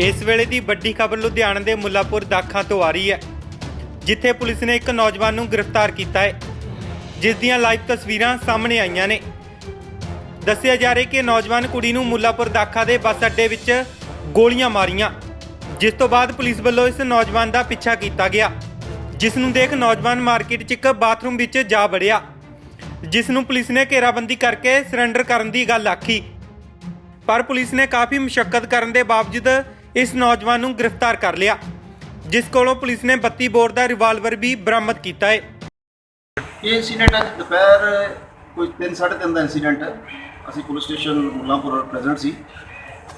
ਇਸ ਵੇਲੇ ਦੀ ਵੱਡੀ ਖਬਰ ਲੁਧਿਆਣਾ ਦੇ ਮੁੱਲਾਪੁਰ ਦਾਖਾ ਤੋਂ ਆ ਰਹੀ ਹੈ, ਜਿੱਥੇ ਪੁਲਿਸ ਨੇ ਇੱਕ ਨੌਜਵਾਨ ਨੂੰ ਗ੍ਰਿਫਤਾਰ ਕੀਤਾ ਹੈ, ਜਿਸ ਦੀਆਂ ਲਾਈਵ ਤਸਵੀਰਾਂ ਸਾਹਮਣੇ ਆਈਆਂ ਨੇ। ਦੱਸਿਆ ਜਾ ਰਿਹਾ ਕਿ ਨੌਜਵਾਨ ਕੁੜੀ ਨੂੰ ਮੁੱਲਾਪੁਰ ਦਾਖਾ ਦੇ ਬੱਸ ਅੱਡੇ ਵਿੱਚ ਗੋਲੀਆਂ ਮਾਰੀਆਂ, ਜਿਸ ਤੋਂ ਬਾਅਦ ਪੁਲਿਸ ਵੱਲੋਂ ਇਸ ਨੌਜਵਾਨ ਦਾ ਪਿੱਛਾ ਕੀਤਾ ਗਿਆ। ਜਿਸ ਨੂੰ ਦੇਖ ਨੌਜਵਾਨ ਮਾਰਕੀਟ 'ਚ ਇੱਕ ਬਾਥਰੂਮ ਵਿੱਚ ਜਾ ਵੜਿਆ, ਜਿਸ ਨੂੰ ਪੁਲਿਸ ਨੇ ਘੇਰਾਬੰਦੀ ਕਰਕੇ ਸਰੈਂਡਰ ਕਰਨ ਦੀ ਗੱਲ ਆਖੀ। ਪਰ ਪੁਲਿਸ ਨੇ ਕਾਫੀ ਮੁਸ਼ਕਲ ਕਰਨ ਦੇ ਬਾਵਜੂਦ ਇਸ ਨੌਜਵਾਨ ਨੂੰ ਗ੍ਰਿਫਤਾਰ ਕਰ ਲਿਆ, ਜਿਸ ਕੋਲੋਂ ਪੁਲਿਸ ਨੇ 32 ਬੋਰ ਦਾ ਰਿਵਾਲਵਰ ਵੀ ਬਰਾਮਦ ਕੀਤਾ ਹੈ। ਇਹ ਇਨਸੀਡੈਂਟ ਅੱਜ ਦੁਪਹਿਰ ਕੋਈ 3:30 ਦਾ ਇਨਸੀਡੈਂਟ ਹੈ। ਅਸੀਂ ਪੁਲਿਸ ਸਟੇਸ਼ਨ ਮੁੱਲਾਂਪੁਰ ਪ੍ਰੈਜ਼ੈਂਟ ਸੀ।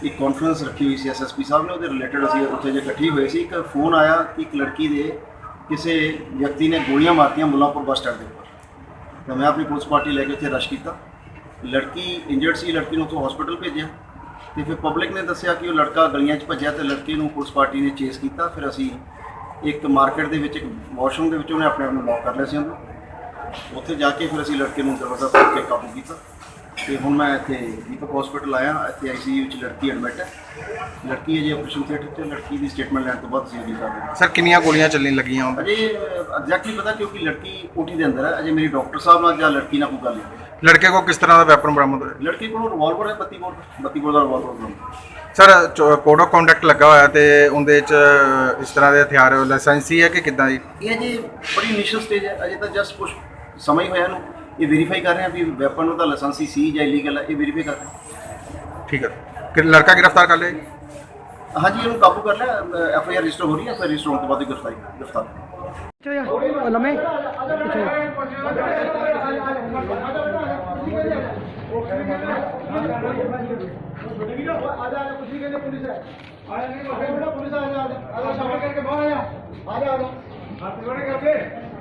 ਇੱਕ ਕਾਨਫਰੰਸ ਰੱਖੀ ਹੋਈ ਸੀ ਐਸਐਸਪੀ ਸਾਹਿਬ ਨੇ, ਉਹਦੇ ਰਿਲੇਟਡ ਅਸੀਂ ਉੱਥੇ ਜੇ ਇਕੱਠੀ ਹੋਏ ਸੀ। ਇੱਕ ਫੋਨ ਆਇਆ ਕਿ ਇੱਕ ਲੜਕੀ ਦੇ ਕਿਸੇ ਵਿਅਕਤੀ ਨੇ ਗੋਲੀਆਂ ਮਾਰਤੀਆਂ ਮੁੱਲਾਂਪੁਰ ਬੱਸ ਸਟੈਂਡ ਦੇ ਉੱਪਰ। ਤਾਂ ਮੈਂ ਆਪਣੀ ਪੁਲਿਸ ਪਾਰਟੀ ਲੈ ਕੇ ਉੱਥੇ ਰਸ਼ ਕੀਤਾ। ਲੜਕੀ ਇੰਜਰਡ ਸੀ, ਲੜਕੀ ਨੂੰ ਉੱਥੋਂ ਹਸਪੀਟਲ ਭੇਜਿਆ। ਤੇ ਫਿਰ ਪਬਲਿਕ ਨੇ ਦੱਸਿਆ ਕਿ ਉਹ ਲੜਕਾ ਗਲੀਆਂ 'ਚ ਭੱਜਿਆ ਤੇ ਲੜਕੀ ਨੂੰ ਪੁਲਿਸ ਪਾਰਟੀ ਨੇ ਚੇਸ ਕੀਤਾ। ਫਿਰ ਅਸੀਂ ਇੱਕ ਮਾਰਕੀਟ ਦੇ ਵਿੱਚ, ਇੱਕ ਵਾਸ਼ਰੂਮ ਦੇ ਵਿੱਚ ਉਹਨੇ ਆਪਣੇ ਆਪ ਨੂੰ ਲੌਕ ਕਰ ਲਿਆ ਸੀ ਉਹਨੂੰ। ਉੱਥੇ ਜਾ ਕੇ ਫਿਰ ਅਸੀਂ ਲੜਕੇ ਨੂੰ ਦਰਵਾਜ਼ਾ ਤੋੜ ਕੇ ਕਾਬੂ ਕੀਤਾ। ਤੇ ਹੁਣ ਮੈਂ ਇੱਥੇ ਦੀਪਕ ਹਸਪੀਟਲ ਆਇਆ ਇੱਥੇ ਆਈਸੀਯੂ ਵਿੱਚ ਲੜਕੀ ਐਡਮਿਟ ਹੈ। ਲੜਕੀ ਅਜੇ ਆਪਰੇਸ਼ਨ ਥੀਏਟਰ 'ਚ ਲੜਕੀ ਦੀ ਸਟੇਟਮੈਂਟ ਲੈਣ ਤੋਂ ਬਾਅਦ ਅਸੀਂ ਅਗਲੀ ਕਰ। ਰਹੇ ਸਰ ਕਿੰਨੀਆਂ ਗੋਲੀਆਂ ਚੱਲਣ ਲੱਗੀਆਂ ਹੁਣ? ਅਜੇ ਐਗਜ਼ੈਕਟਲੀ ਪਤਾ ਕਿਉਂਕਿ ਲੜਕੀ ਓਟੀ ਦੇ ਅੰਦਰ ਹੈ ਅਜੇ ਮੇਰੀ ਡਾਕਟਰ ਸਾਹਿਬ ਨਾਲ ਜਾਂ ਲੜਕੀ ਨਾਲ ਕੋਈ ਗੱਲ ਨਹੀਂ। ਲੜਕੇ ਕੋਲ ਕਿਸ ਤਰ੍ਹਾਂ ਦਾ ਵੈਪਨ ਬਰਾਮਦ ਹੋਇਆ? ਲੜਕੀ ਕੋਲ ਰਿਵਾਲਵਰ ਹੈ 32 bore 32 bore the revolver sir code of conduct ਲੱਗਾ ਹੋਇਆ ਤੇ ਉਹਦੇ ਚ ਇਸ ਤਰ੍ਹਾਂ ਦੇ ਹਥਿਆਰ ਲਾਇਸੈਂਸੀ ਹੈ ਕਿ ਕਿੱਦਾਂ ਜੀ? ਇਹ ਅਜੇ ਬੜੀ ਇਨੀਸ਼ੀਅਲ ਸਟੇਜ ਹੈ ਅਜੇ ਤਾਂ ਜਸਟ ਕੁਝ ਸਮਾਂ ਹੀ ਹੋਇਆ ਇਹਨੂੰ। ਇਹ ਵੈਰੀਫਾਈ ਕਰ ਰਹੇ ਹਾਂ ਵੀ ਵੈਪਨ ਉਹਦਾ ਲਾਇਸੈਂਸੀ ਸੀ ਜਾਂ ਇਲੀਗਲ ਹੈ ਇਹ ਵੈਰੀਫਾਈ ਕਰ ਰਹੇ ਹਾਂ ਠੀਕ ਹੈ ਕਿ ਲੜਕਾ ਗ੍ਰਿਫਤਾਰ ਕਰ ਲਿਆ ਜੀ? ਹਾਂਜੀ ਇਹਨੂੰ ਕਾਬੂ ਕਰ ਲਿਆ ਐਫ ਆਈ ਆਰ ਰਜਿਸਟਰ ਹੋ ਰਹੀ ਹੈ ਫਿਰ ਰਜਿਸਟਰ ਹੋਣ ਤੋਂ ਬਾਅਦ ਹੀ ਗ੍ਰਿਫਤਾਰੀ ਗ੍ਰਿਫਤਾਰ ਲੰਮੇ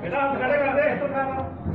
बेटा हाथ खड़े कर दे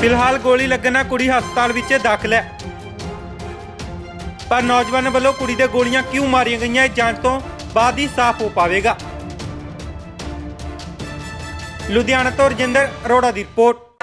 ਫਿਲਹਾਲ ਗੋਲੀ ਲੱਗਣ ਨਾਲ ਕੁੜੀ ਹਸਪਤਾਲ ਵਿੱਚ ਦਾਖਲ ਹੈ। ਪਰ ਨੌਜਵਾਨ ਵੱਲੋਂ ਕੁੜੀ ਦੇ ਗੋਲੀਆਂ ਕਿਉਂ ਮਾਰੀਆਂ ਗਈਆਂ, ਇਹ ਜਾਂਚ ਤੋਂ ਬਾਅਦ ਹੀ ਸਾਫ਼ ਹੋ ਪਾਵੇਗਾ। ਲੁਧਿਆਣਾ ਤੋਂ ਰਜਿੰਦਰ ਅਰੋੜਾ ਦੀ ਰਿਪੋਰਟ।